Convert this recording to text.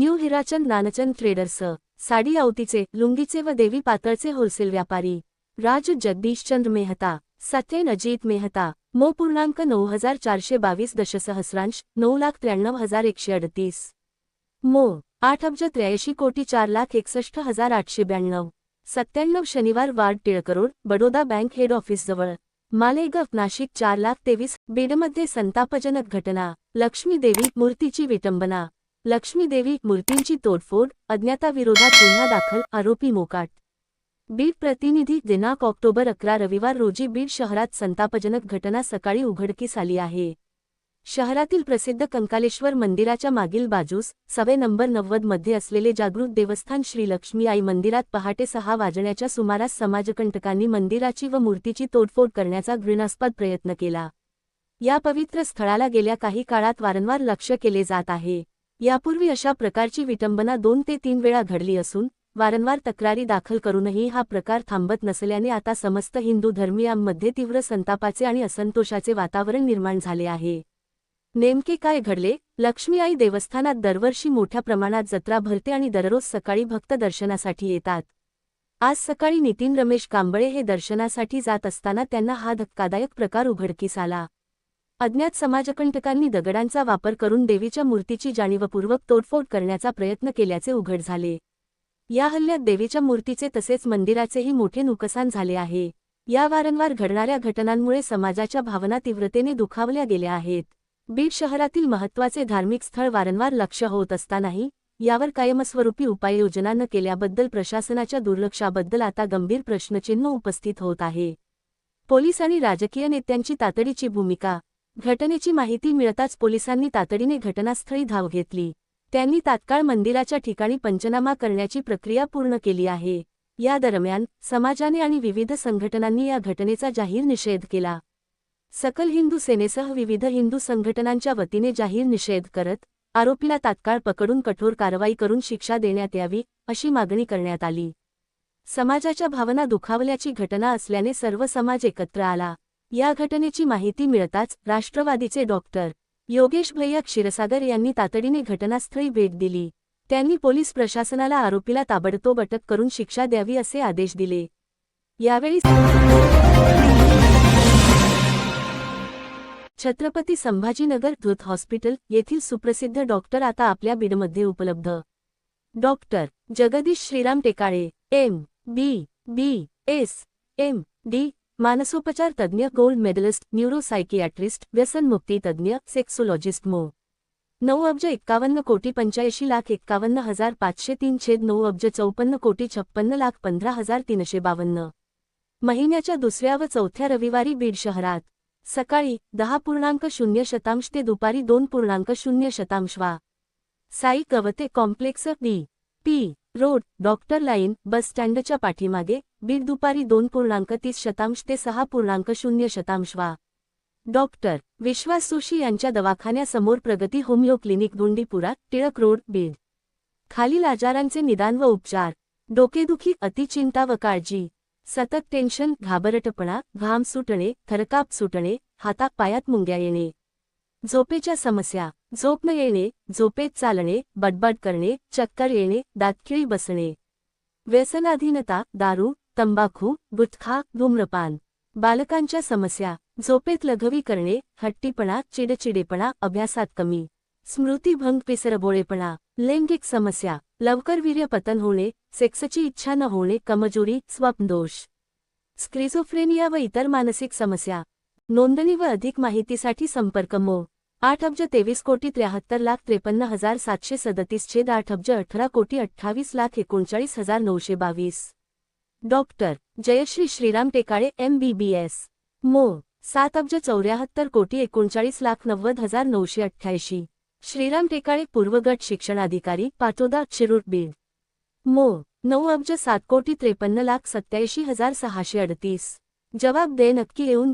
New Hirachand Nanchand traders sari आवतीचे लुंगीचे व देवी पातळचे होलसेल व्यापारी. राज जगदीशचंद्र मेहता सत्येन अजित मेहता मो पूर्णांक नऊ हजार चारशे बावीस दशसहस्रांश नऊ लाख त्र्याण्णव हजार एकशे अडतीस. मो आठ अब्ज त्र्याऐंशी कोटी चार लाख एकसष्ट हजार आठशे ब्याण्णव. सत्त्याण्णव शनिवार ward Tilak road Baroda bank head ऑफिसजवळ Malegaon Nashik चार लाख तेवीस बीडमध्ये संतापजनक घटना लक्ष्मी देवी मूर्तीची विटंबना. लक्ष्मी देवी मूर्तींची तोडफोड अज्ञाताविरोधात गुन्हा दाखल आरोपी मोकाट. बीड प्रतिनिधी दिनांक ऑक्टोबर अकरा रविवार रोजी बीड शहरात संतापजनक घटना सकाळी उघडकीस आली आहे. शहरातील प्रसिद्ध कंकालेश्वर मंदिराच्या मागील बाजूस सवे नंबर नव्वदमध्ये असलेले जागृत देवस्थान श्री लक्ष्मी आई मंदिरात पहाटे सहा वाजण्याच्या सुमारास समाजकंटकांनी मंदिराची व मूर्तीची तोडफोड करण्याचा घृणास्पद प्रयत्न केला. या पवित्र स्थळाला गेल्या काही काळात वारंवार लक्ष केले जात आहे. यापूर्वी अशा प्रकारची विटंबना दोन ते तीन वेळा घडली असून वारंवार तक्रारी दाखल करूनही हा प्रकार थांबत नसल्याने आता समस्त हिंदू धर्मियांमध्ये तीव्र संतापाचे आणि असंतोषाचे वातावरण निर्माण झाले आहे. नेमके काय घडले? लक्ष्मी आई देवस्थानात दरवर्षी मोठ्या प्रमाणात जत्रा भरते आणि दररोज सकाळी भक्त दर्शनासाठी येतात. आज सकाळी नितीन रमेश कांबळे हे दर्शनासाठी जात असताना त्यांना हा धक्कादायक प्रकार उघडकीस आला. अज्ञात समाजकंटकांनी दगडांचा वापर करून देवीच्या मूर्तीची जाणीवपूर्वक तोडफोड करण्याचा प्रयत्न केल्याचे उघड झाले. या हल्ल्यात देवीच्या मूर्तीचे तसेच मंदिराचेही मोठे नुकसान झाले आहे. या वारंवार घडणाऱ्या घटनांमुळे समाजाच्या भावना तीव्रतेने दुखावल्या गेल्या आहेत. बीड शहरातील महत्त्वाचे धार्मिक स्थळ वारंवार लक्ष होत असतानाही यावर कायमस्वरूपी उपाययोजना न केल्याबद्दल प्रशासनाच्या दुर्लक्षाबद्दल आता गंभीर प्रश्नचिन्ह उपस्थित होत आहे. पोलीस आणि राजकीय नेत्यांची तातडीची भूमिका घटनेची माहिती मिळताच पोलिसांनी तातडीने घटनास्थळी धाव घेतली. त्यांनी तात्काळ मंदिराच्या ठिकाणी पंचनामा करण्याची प्रक्रिया पूर्ण केली आहे. या दरम्यान समाजाने आणि विविध संघटनांनी या घटनेचा जाहीर निषेध केला. सकल हिंदू सेनेसह विविध हिंदू संघटनांच्या वतीने जाहीर निषेध करत आरोपीला तात्काळ पकडून कठोर कारवाई करून शिक्षा देण्यात यावी अशी मागणी करण्यात आली. समाजाच्या भावना दुखावल्याची घटना असल्याने सर्व समाज एकत्र आला. या घटनेची माहिती मिळताच राष्ट्रवादीचे डॉक्टर योगेश भैया क्षीरसागर यांनी तातडीने घटनास्थळी भेट दिली. त्यांनी पोलीस प्रशासनाला आरोपीला ताबडतोब अटक करून शिक्षा द्यावी असे आदेश दिले. यावेळी छत्रपती संभाजीनगर धृत हॉस्पिटल येथील सुप्रसिद्ध डॉक्टर आता आपल्या बीडमध्ये उपलब्ध. Doctor Jagdish Shriram Tekale M B B S M D मानसोपचार तज्ज्ञ गोल्ड मेडलिस्ट न्यूरोसायकियाट्रिस्ट व्यसनमुक्ती तज्ज्ञ सेक्सोलॉजिस्ट मो. नऊ अब्ज एक्कावन्न कोटी पंच्याऐंशी लाख एक्कावन्न हजार पाचशे तीन छेद नऊ अब्ज चौपन्न कोटी छप्पन्न लाख पंधरा हजार तीनशे बावन्न. महिन्याच्या दुसऱ्या व चौथ्या रविवारी बीड शहरात. सकाळी दहा पूर्णांक शून्य शतांश ते दुपारी दोन पूर्णांक शून्य शतांश वा. Sai Gawate complex D. P. Road doctor line bus स्टँडच्या पाठीमागे बीड दुपारी दोन पूर्णांक तीस शतांश ते सहा पूर्णांक शून्य शतांश वा. डॉक्टर. विश्वास सुशी यांच्या दवाखान्यासमोर Pragati homeo clinic Gundipura Tilak road Beed. खालील आजारांचे निदान व उपचार. डोकेदुखी अतिचिंता व काळजी. सतत टेन्शन घाबरटपणा घाम सुटणे थरकाप सुटणे हातापायात मुंग्या येणे. झोपेच्या समस्या झोप न येणे झोपेत चालणे बडबड करणे चक्कर येणे दातखिळी बसणे. व्यसनाधीनता दारू तंबाखू गुटखा धूम्रपान. बालकांच्या समस्या झोपेत लघवी करणे हट्टीपणा चिडचिडेपणा अभ्यासात कमी. स्मृतीभंग पिसरबोळेपणा लैंगिक समस्या लवकर वीर्यपतन होणे सेक्सची इच्छा न होणे कमजोरी स्वप्नदोष. स्क्रिझोफ्रेनिया व इतर मानसिक समस्या नोंदणी व अधिक माहितीसाठी संपर्क मो. आठ अब्ज तेवीस कोटी त्र्याहत्तर लाख त्रेपन्न हजार सातशे सदतीस छेद आठ अब्ज अठरा कोटी अठ्ठावीस लाख एकोणचाळीस हजार नऊशे बावीस. Doctor. Jayashree Shriram Tekale M B B S मो. सात अब्ज चौऱ्याहत्तर कोटी एकोणचाळीस लाख नव्वद हजार नऊशे अठ्ठ्याऐंशी. श्रीराम टेकाळे पूर्वगट शिक्षणाधिकारी पाटोदा शिरूर बीड. मो. नऊ अब्ज सात कोटी त्रेपन्न लाख सत्याऐंशी हजार सहाशे अडतीस. जबाब दे नक्की येऊन